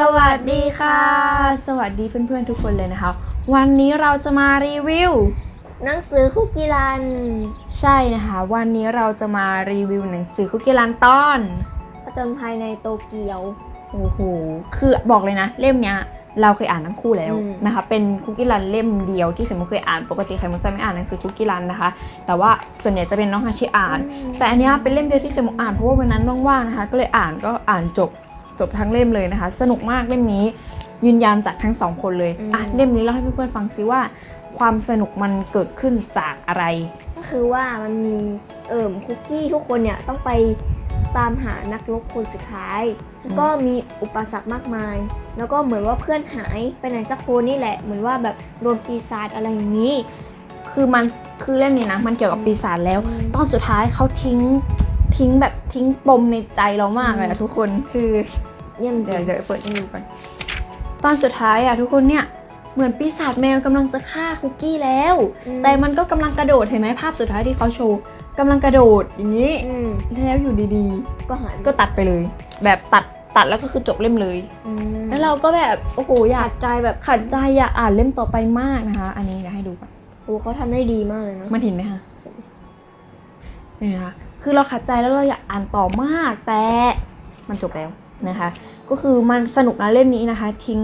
สวัสดีค่ะ สวัสดีเพื่อนๆทุกคนเลยนะคะ วันนี้เราจะมารีวิว หนังสือคุกกี้รัน ใช่นะคะ วันนี้เราจะมารีวิวหนังสือคุกกี้รันตอนผจญภัยในโตเกียว โอ้โห คือบอกเลยนะ เล่มเนี้ย เราเคยอ่านทั้งคู่แล้วอืม นะคะ เป็นคุกกี้รันเล่มเดียวที่ไข่มุกเคยอ่าน ปกติไข่มุกจะไม่อ่านหนังสือคุกกี้รันนะคะ แต่ว่าส่วนใหญ่จะเป็นน้องฮาชิอ่าน แต่อันเนี้ยเป็นเล่มเดียวที่ไข่มุกอ่านเพราะว่าวันนั้นว่างๆนะคะ ก็เลยอ่านก็อ่านจบ จบทั้งเล่มเลยนะคะ สนุกมากเล่มนี้ยืนยันจากทั้งสองคนเลยอืมอะเล่มนี้เล่าให้เพื่อนๆฟังซิว่า ความสนุกมันเกิดขึ้นจากอะไร ก็คือว่ามันมีเอิ่มคุกกี้ทุกคนเนี่ยต้องไปตามหานักรบคนสุดท้ายแล้วก็มีอุปสรรคมากมาย แล้วก็เหมือนว่าเพื่อนหายไปไหนสักคนนี่แหละ เหมือนว่าแบบโดนปีศาจอะไรอย่างนี้ คือมันคือเล่มนี้นะ มันเกี่ยวกับปีศาจแล้วอืมตอนสุดท้ายเขาทิ้งทิ้งแบบทิ้งปมในใจเรามากเลยอือะมทุกคนคือ เยี่ยมจเดี๋ยวริงเดี๋ยวเปิดให้ดูก่อนตอนสุดท้ายอะทุกคนเนี่ย เหมือนปีศาจแมวกำลังจะฆ่าคุกกี้แล้ว แต่มันก็กำลังกระโดดเห็นไหมภาพสุดท้ายที่เขาโชว์กำลังกระโดดอย่างนี้ อืมแล้วอยู่ดีก็หายๆ ก็ตัดไปเลย แบบตัดตัดแล้วก็คือจบเล่มเลยอืมแล้วเราก็แบบโอ้โหอยาขักดใจแบบขัดใจอยากอ่านเล่มต่อไปมากนะคะ อันนี้เดี๋ยวให้ดูก่อนโอ้เขาทำได้ดีมากเลยนะมันเห็นไหมคะนี่นะคะคือเราขัดใจแล้วเราอยากอ่านต่อมากแต่มันจบแล้ว นะคะ ก็คือมันสนุกนะเล่มนี้นะคะ ทิ้ง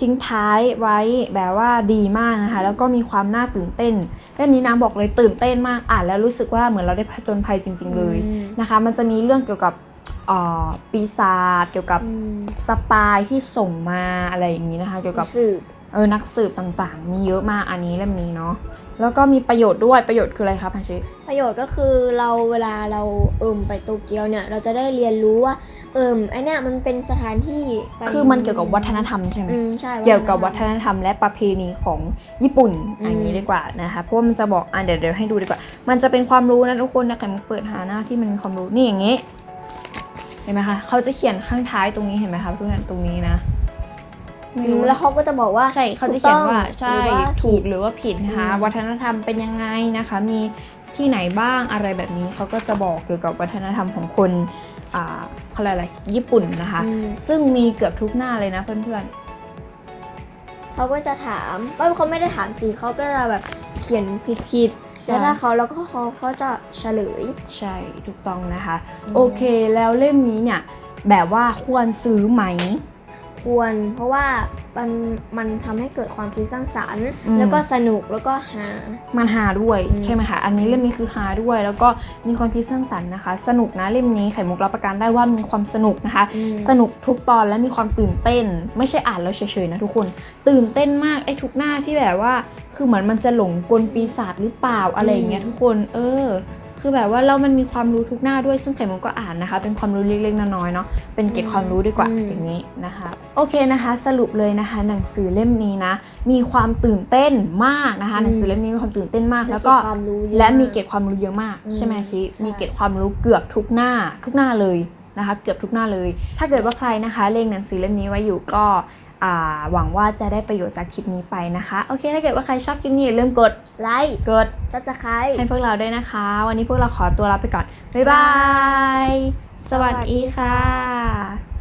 ทิ้งท้ายไว้แบบว่าดีมากนะคะ แล้วก็มีความน่าตื่นเต้นเล่มนี้นะบอกเลยตื่นเต้นมากอ่านแล้วรู้สึกว่าเหมือนเราได้ผจญภัยจริง ๆ เลยอืมนะคะ มันจะมีเรื่องเกี่ยวกับเอ่อปีศาจเกี่ยวกับอืมสปายที่ส่งมาอะไรอย่างนี้นะคะ เกี่ยวกับสืบเออนักสืบต่างๆ มีเยอะมากอันนี้เล่มนี้เนาะแล้วก็มีประโยชน์ด้วยประโยชน์คืออะไรครับพันชิประโยชน์ก็คือเราเวลาเราเอิ่มไปโตเกียวเนี่ย เราจะได้เรียนรู้ว่า เอิ่มไอเนี่ยมันเป็นสถานที่ไปคือมันเกี่ยวกับวัฒนธรรมใช่ไหมอืมใช่เกี่ยวกับวัฒนธรรมและประเพณีของญี่ปุ่นอืมอันนี้ดีกว่านะคะเพราะว่ามันจะบอกอะเดี๋ยวเดี๋ยวให้ดูดีกว่า มันจะเป็นความรู้นะทุกคนนะใครมาเปิดหาหน้าที่มันมีความรู้นี่อย่างนี้เห็นไหมคะเขาจะเขียนข้างท้ายตรงนี้เห็นไหมคะเพื่อนตรงนี้นะไม่อืรู้มแล้วเขาก็จะบอกว่าใช่เขาจะเขียนว่าถูกต้องใช่หรือว่าถูกผิดหรือว่าผิดนะคะอืมวัฒนธรรมเป็นยังไงนะคะ มีที่ไหนบ้างอะไรแบบนี้เขาก็จะบอกเกี่ยวกับวัฒนธรรมของคนอ่า เขาเรียกอะไรญี่ปุ่นนะคะ อืม ซึ่งมีเกือบทุกหน้าเลยนะเพื่อนเขาก็จะถามว่าเขาไม่ได้ถามสิเขาก็จะแบบเขียนผิดผิดๆ แล้วถ้าเขาแล้วก็เขาเขาจะเฉลย ๆ ใช่ถูกต้องนะคะ อืม โอเคแล้วเล่มนี้เนี่ยแบบว่าควรซื้อไหม ควร เพราะว่ามันมันทำให้เกิดความคิดสร้างสรรค์ อืม แล้วก็สนุกแล้วก็หา มันหาด้วยอืม ใช่ไหมคะ อันนี้เล่มนี้คือหาด้วย แล้วก็มีความคิดสร้างสรรค์นะคะ สนุกนะเล่มนี้ไข่มุกรับประกันได้ว่ามีความสนุกนะคะอืมสนุกทุกตอนและมีความตื่นเต้น ไม่ใช่อ่านแล้วเฉยๆนะทุกคน ตื่นเต้นมากไอ้ทุกหน้าที่แบบว่า คือเหมือนมันจะหลงกลปีศาจหรือเปล่าอะไรอย่างเงี้ยอืมทุกคน เออ คือแบบว่าเรามันมีความรู้ทุกหน้าด้วยซึ่งไข่มุกก็อ่านนะคะ เป็นความรู้เล็กๆน้อยๆเนาะเป็นเกร็ดความรู้ดีกว่าอย่างนี้นะคะ โอเคนะคะ สรุปเลยนะคะ หนังสือเล่มนี้นะ มีความตื่นเต้นมากนะคะ หนังสือเล่มนี้มีความตื่นเต้นมาก แล้วก็เบความรู้เยอและมีากเกร็ดความรู้เยอะมากอืมใช่ไหมชิใช่มีเกร็ดความรู้เกือบทุกหน้าทุกหน้าเลยนะคะ เกือบทุกหน้าเลย ถ้าเกิดว่าใครนะคะเล็งหนังสือเล่มนี้ไว้อยู่ก็อ่า หวังว่าจะได้ประโยชน์จากคลิปนี้ไปนะคะ โอเค ถ้าเกิดว่าใครชอบคลิปนี้อย่าลืมกดไลค์กดซับสไครให้พวกเราด้วยนะคะ วันนี้พวกเราขอตัวลาไปก่อน บ๊ายบาย สวัสดีค่ะ